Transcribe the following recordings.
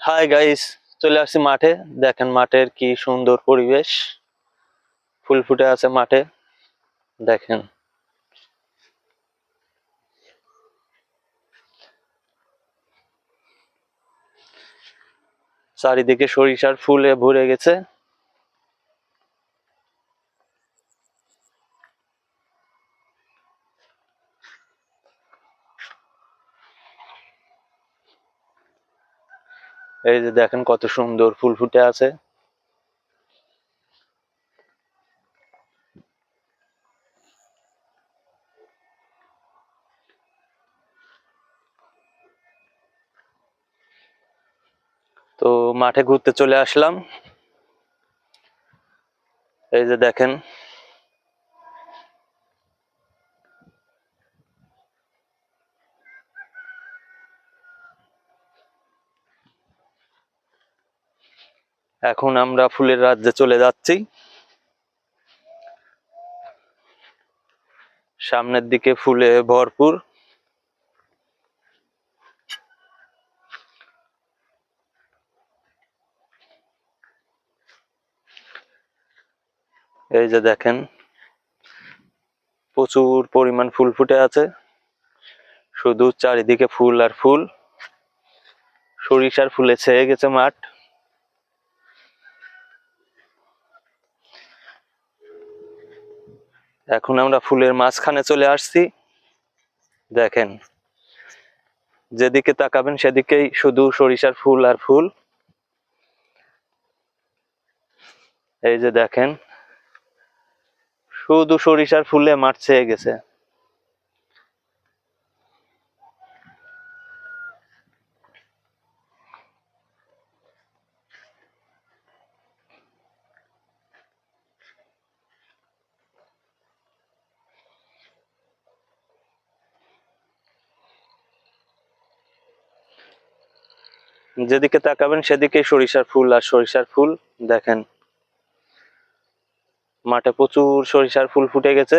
Hi guys চলে আসছি মাঠে। দেখেন মাঠের কি সুন্দর পরিবেশ। ফুল ফুটে আছে মাঠে। দেখেন। চারিদিকে সরিষার ফুলে ভরে গেছে। এই যে দেখেন কত সুন্দর ফুল ফুটে আছে। তো মাঠে ঘুরতে চলে আসলাম। এই যে দেখেন এখন আমরা ফুলের রাজ্যে চলে যাচ্ছি। সামনের দিকে ফুলে ভরপুর। এই যে দেখেন, প্রচুর পরিমাণ ফুল ফুটে আছে। শুধু চারিদিকে ফুল আর ফুল। সরিষার ফুলে ছেয়ে গেছে মাঠ। এখন আমরা ফুলের মাঝখানে চলে আসছি। দেখেন, যেদিকে তাকাবেন সেদিকেই শুধু সরিষার ফুল আর ফুল। এই যে দেখেন, শুধু সরিষার ফুলে মাঠ ছেয়ে গেছে। যেদিকে তাকাবেন সেদিকে সরিষার ফুল আর সরিষার ফুল দেখেন। মাঠে প্রচুর সরিষার ফুল ফুটে গেছে।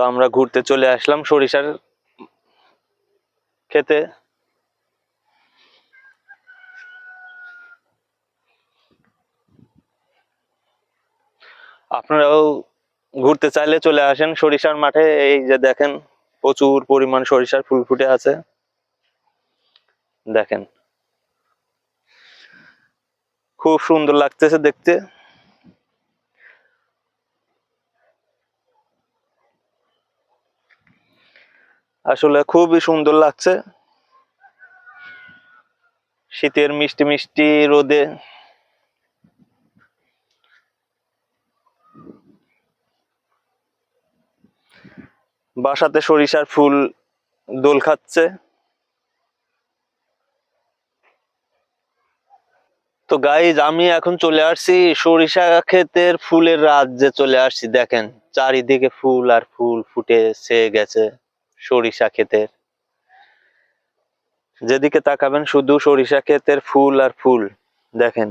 তো আমরা ঘুরতে চলে আসলাম সরিষার খেতে। আপনারাও ঘুরতে চাইলে চলে আসেন সরিষার মাঠে। এই যে দেখেন, প্রচুর পরিমাণ সরিষার ফুল ফুটে আছে। দেখেন। খুব সুন্দর লাগতেছে দেখতে। আসলে খুবই সুন্দর লাগছে। শীতের মিষ্টি মিষ্টি রোদে। বাসাতে সরিষার ফুল দোল খাচ্ছে। তো গাইজ আমি এখন চলে আসছি সরিষা ক্ষেতের ফুলের রাজ্যে চলে আসছি, দেখেন। চারিদিকে ফুল আর ফুল ফুটে ছেয়ে গেছে। সরিষা ক্ষেতের। যেদিকে তাকাবেন শুধু সরিষা ক্ষেতের ফুল আর ফুল দেখেন।